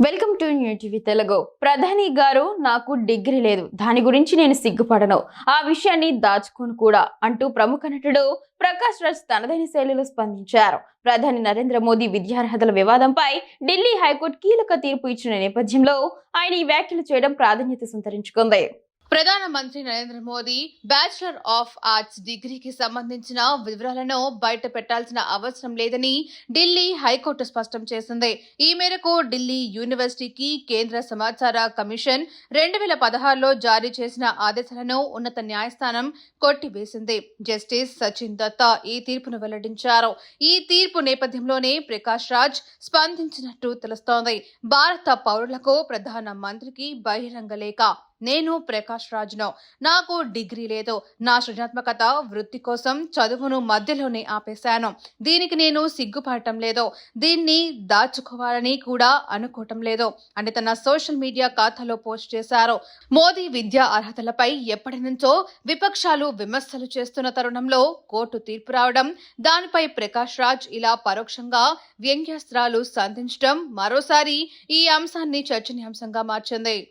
Welcome to new TV Telugu. ప్రధాని గారు నాకు డిగ్రీ లేదు. దాని గురించి నేను సిగ్గుపడను. ఆ విషయాన్ని దాచుకోను కూడా అంటూ ప్రముఖ నటుడు ప్రకాష్ రాజ్ తనదైన శైలిలో స్పందించారు. ప్రధాని నరేంద్ర మోదీ విద్యార్హతల వివాదంపై ఢిల్లీ హైకోర్టు కీలక తీర్పు ఇచ్చిన నేపథ్యంలో ఆయన ఈ వ్యాఖ్యలు చేయడం ప్రాధాన్యత సంతరించుకుంది. ప్రధానమంత్రి Narendra Modi bachelor of arts డిగ్రీకి సంబంధించిన వివరాలను బయట పెట్టాల్సిన అవసరం లేదని ఢిల్లీ హైకోర్టు స్పష్టం చేసింది. ఈ మేరకు ఢిల్లీ యూనివర్సిటీకి కేంద్ర సమాచార కమిషన్ రెండు వేల పదహారులో జారీ చేసిన ఆదేశాలను ఉన్నత న్యాయస్థానం కొట్టివేసింది. జస్టిస్ సచిన్ దత్తా ఈ తీర్పును వెల్లడించారు. ఈ తీర్పు నేపథ్యంలోనే ప్రకాష్ రాజ్ స్పందించినట్టు తెలుస్తోంది. భారత పౌరులకు ప్రధాన మంత్రికి బహిరంగ లేఖ నేను ప్రకాష్ రాజ్ను. నాకు డిగ్రీ లేదు. నా సృజనాత్మకత వృత్తి కోసం చదువును మధ్యలోనే ఆపేశాను. దీనికి నేను సిగ్గుపడటం లేదు. దీన్ని దాచుకోవాలని కూడా అనుకోవటం లేదు. అని తన సోషల్ మీడియా ఖాతాలో పోస్ట్ చేశారు. మోదీ విద్యా అర్హతలపై ఎప్పటి నుంచో విపక్షాలు విమర్శలు చేస్తున్న తరుణంలో కోర్టు తీర్పు రావడం దానిపై ప్రకాష్ రాజ్ ఇలా పరోక్షంగా వ్యంగ్యాస్త్రాలు సంధించడం మరోసారి ఈ అంశాన్ని చర్చనీయాంశంగా మార్చింది.